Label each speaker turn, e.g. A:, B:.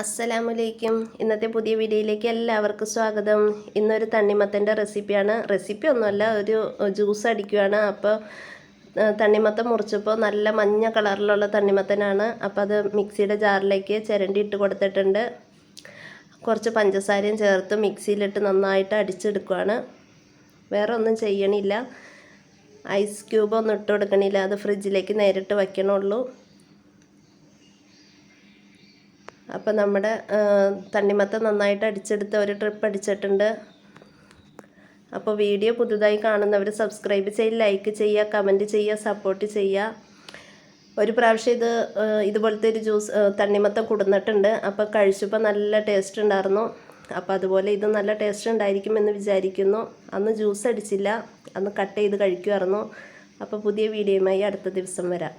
A: അസ്സലാമലൈക്കും ഇന്നത്തെ പുതിയ വീഡിയോയിലേക്ക് എല്ലാവർക്കും സ്വാഗതം. ഇന്നൊരു തണ്ണിമത്തന്റെ റെസിപ്പിയാണ്. റെസിപ്പി ഒന്നുമല്ല ഒരു ജ്യൂസ് അടിക്കുകയാണ് അപ്പോൾ തണ്ണിമത്തം മുറിച്ചപ്പോൾ നല്ല മഞ്ഞ കളറിലുള്ള തണ്ണിമത്തനാണ്. അപ്പോൾ അത് മിക്സിയുടെ ജാറിലേക്ക് ചിരണ്ടി ഇട്ട് കൊടുത്തിട്ടുണ്ട്. കുറച്ച് പഞ്ചസാരയും ചേർത്ത് മിക്സിയിലിട്ട് നന്നായിട്ട് അടിച്ചെടുക്കുകയാണ് വേറെ ഒന്നും ചെയ്യണില്ല. ഐസ് ക്യൂബൊന്നും ഇട്ട് കൊടുക്കണില്ല. അത് ഫ്രിഡ്ജിലേക്ക് നേരിട്ട് വയ്ക്കണുള്ളൂ. അപ്പോൾ നമ്മുടെ തണ്ണിമത്ത നന്നായിട്ട് അടിച്ചെടുത്ത് ഒരു ട്രിപ്പ് അടിച്ചിട്ടുണ്ട്. അപ്പോൾ വീഡിയോ പുതുതായി കാണുന്നവർ സബ്സ്ക്രൈബ് ചെയ്യുക ലൈക്ക് ചെയ്യുക കമന്റ് ചെയ്യുക സപ്പോർട്ട് ചെയ്യുക. ഒരു പ്രാവശ്യം ഇത് ഇതുപോലത്തെ ഒരു ജ്യൂസ് തണ്ണിമത്തം കൊടുന്നിട്ടുണ്ട്. അപ്പോൾ കഴിച്ചപ്പോൾ നല്ല ടേസ്റ്റ് ഉണ്ടായിരുന്നു. അപ്പോൾ അതുപോലെ ഇത് നല്ല ടേസ്റ്റ് ഉണ്ടായിരിക്കുമെന്ന് വിചാരിക്കുന്നു. അന്ന് ജ്യൂസ് അടിച്ചില്ല. അന്ന് കട്ട് ചെയ്ത് കഴിക്കുമായിരുന്നു അപ്പോൾ പുതിയ വീഡിയോയുമായി അടുത്ത ദിവസം വരാം.